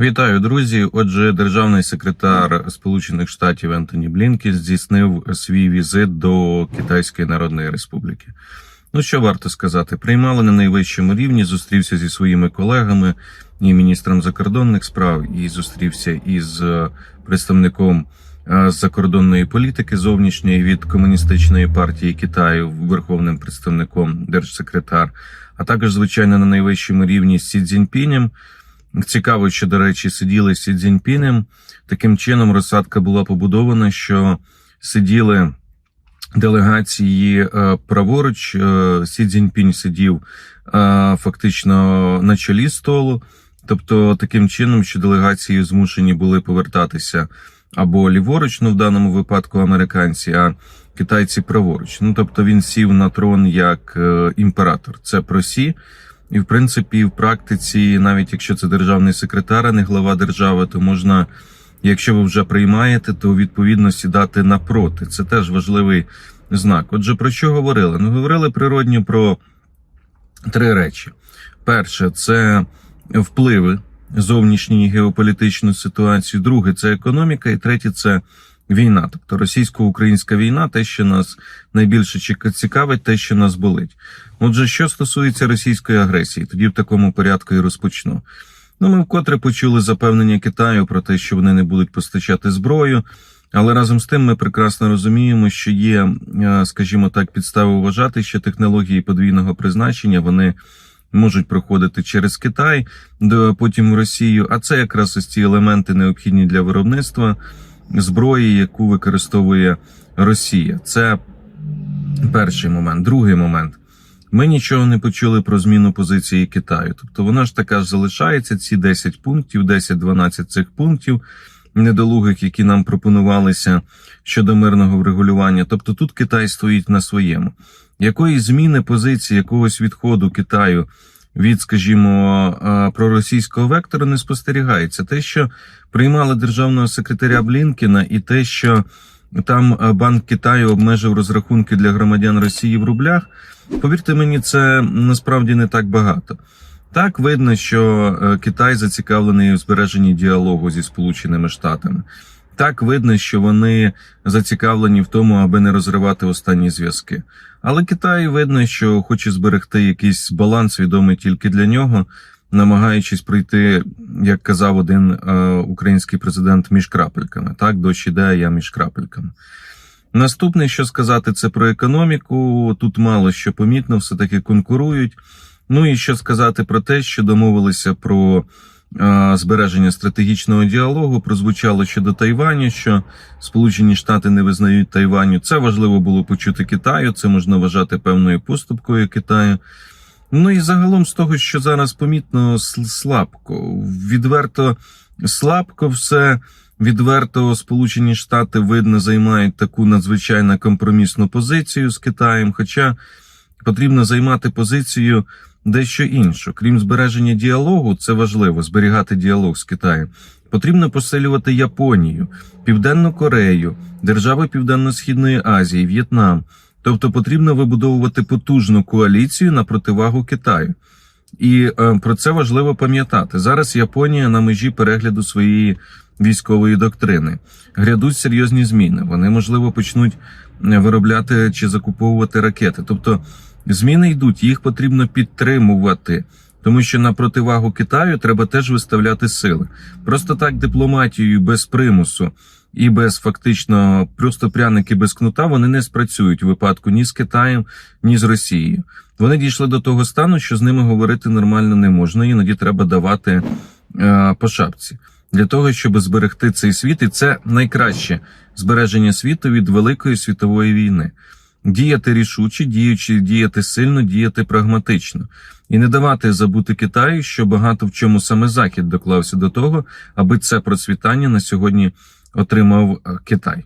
Вітаю, друзі. Отже, державний секретар Сполучених Штатів Ентоні Блінкен здійснив свій візит до Китайської Народної Республіки. Ну що варто сказати, приймали на найвищому рівні, зустрівся зі своїми колегами і міністром закордонних справ, і зустрівся із е, представником е, закордонної політики зовнішньої від комуністичної партії Китаю, верховним представником держсекретар, а також звичайно на найвищому рівні з Сі Цзіньпінем. Цікаво, що, до речі, сиділи Сі Цзіньпінем. Таким чином, розсадка була побудована, що сиділи делегації е, праворуч. е, Сі Цзіньпінь сидів е, фактично на чолі столу. Тобто, таким чином, що делегації змушені були повертатися або ліворуч, ну в даному випадку американці, а китайці праворуч. Ну тобто він сів на трон як імператор. Це про Сі. І в принципі, в практиці, навіть якщо це державний секретар, а не глава держави, то можна, якщо ви вже приймаєте, то відповідно сідати напроти. Це теж важливий знак. Отже, про що говорили? Ну, говорили природньо про три речі: перше, це впливи зовнішньої геополітичну ситуацію. Друге, це економіка, і третє це війна. Тобто російсько-українська війна, те, що нас найбільше цікавить, те, що нас болить. Отже, що стосується російської агресії, тоді в такому порядку і розпочну. Ну, ми вкотре почули запевнення Китаю про те, що вони не будуть постачати зброю. Але разом з тим ми прекрасно розуміємо, що є, е, скажімо так, підстави вважати, що технології подвійного призначення вони можуть проходити через Китай, потім в Росію. А це якраз ось ці елементи необхідні для виробництва зброї, яку використовує Росія. Це перший момент. Другий момент. Ми нічого не почули про зміну позиції Китаю. Тобто вона ж така ж залишається, ці 10 пунктів, 10-12 цих пунктів недолугих, які нам пропонувалися щодо мирного врегулювання. Тобто тут Китай стоїть на своєму. Якої зміни позиції, якогось відходу Китаю від, скажімо, е, проросійського вектора не спостерігається. Те, що приймали державного секретаря Блінкена, і те, що там е, Банк Китаю обмежив розрахунки для громадян Росії в рублях. Повірте мені, це насправді не так багато. Так видно, що е, Китай зацікавлений у збереженні діалогу зі Сполученими Штатами. Так видно, що вони зацікавлені в тому, аби не розривати останні зв'язки. Але Китай видно, що хоче зберегти якийсь баланс, відомий тільки для нього, намагаючись пройти, як казав один е, український президент, між крапельками. Так, дощ іде, я між крапельками. Наступне, що сказати, це про економіку. Тут мало що помітно, все таки конкурують. Ну і що сказати про те, що домовилися про збереження стратегічного діалогу. Прозвучало щодо Тайваню, що Сполучені Штати не визнають Тайваню. Це важливо було почути Китаю. Це можна вважати певною поступкою Китаю. Ну і загалом з того, що зараз помітно слабко, відверто слабко все. Відверто Сполучені Штати видно займають таку надзвичайно компромісну позицію з Китаєм. Хоча потрібно займати позицію дещо іншу. Крім збереження діалогу, це важливо зберігати діалог з Китаєм. Потрібно посилювати Японію, Південну Корею, держави Південно-Східної Азії, В'єтнам. Тобто потрібно вибудовувати потужну коаліцію на противагу Китаю. І е, про це важливо пам'ятати. Зараз Японія на межі перегляду своєї військової доктрини. Грядуть серйозні зміни. Вони можливо почнуть е, виробляти чи закуповувати ракети. Тобто зміни йдуть, їх потрібно підтримувати. Тому що на противагу Китаю треба теж виставляти сили. Просто так дипломатією без примусу і без фактично просто пряники без кнута вони не спрацюють у випадку ні з Китаєм, ні з Росією. Вони дійшли до того стану, що з ними говорити нормально не можна. Іноді треба давати е, по шапці для того, щоб зберегти цей світ, і це найкраще збереження світу від великої світової війни. Діяти рішуче, діючи, діяти сильно, діяти прагматично, і не давати забути Китаю, що багато в чому саме Захід доклався до того, аби це процвітання на сьогодні отримав е, Китай.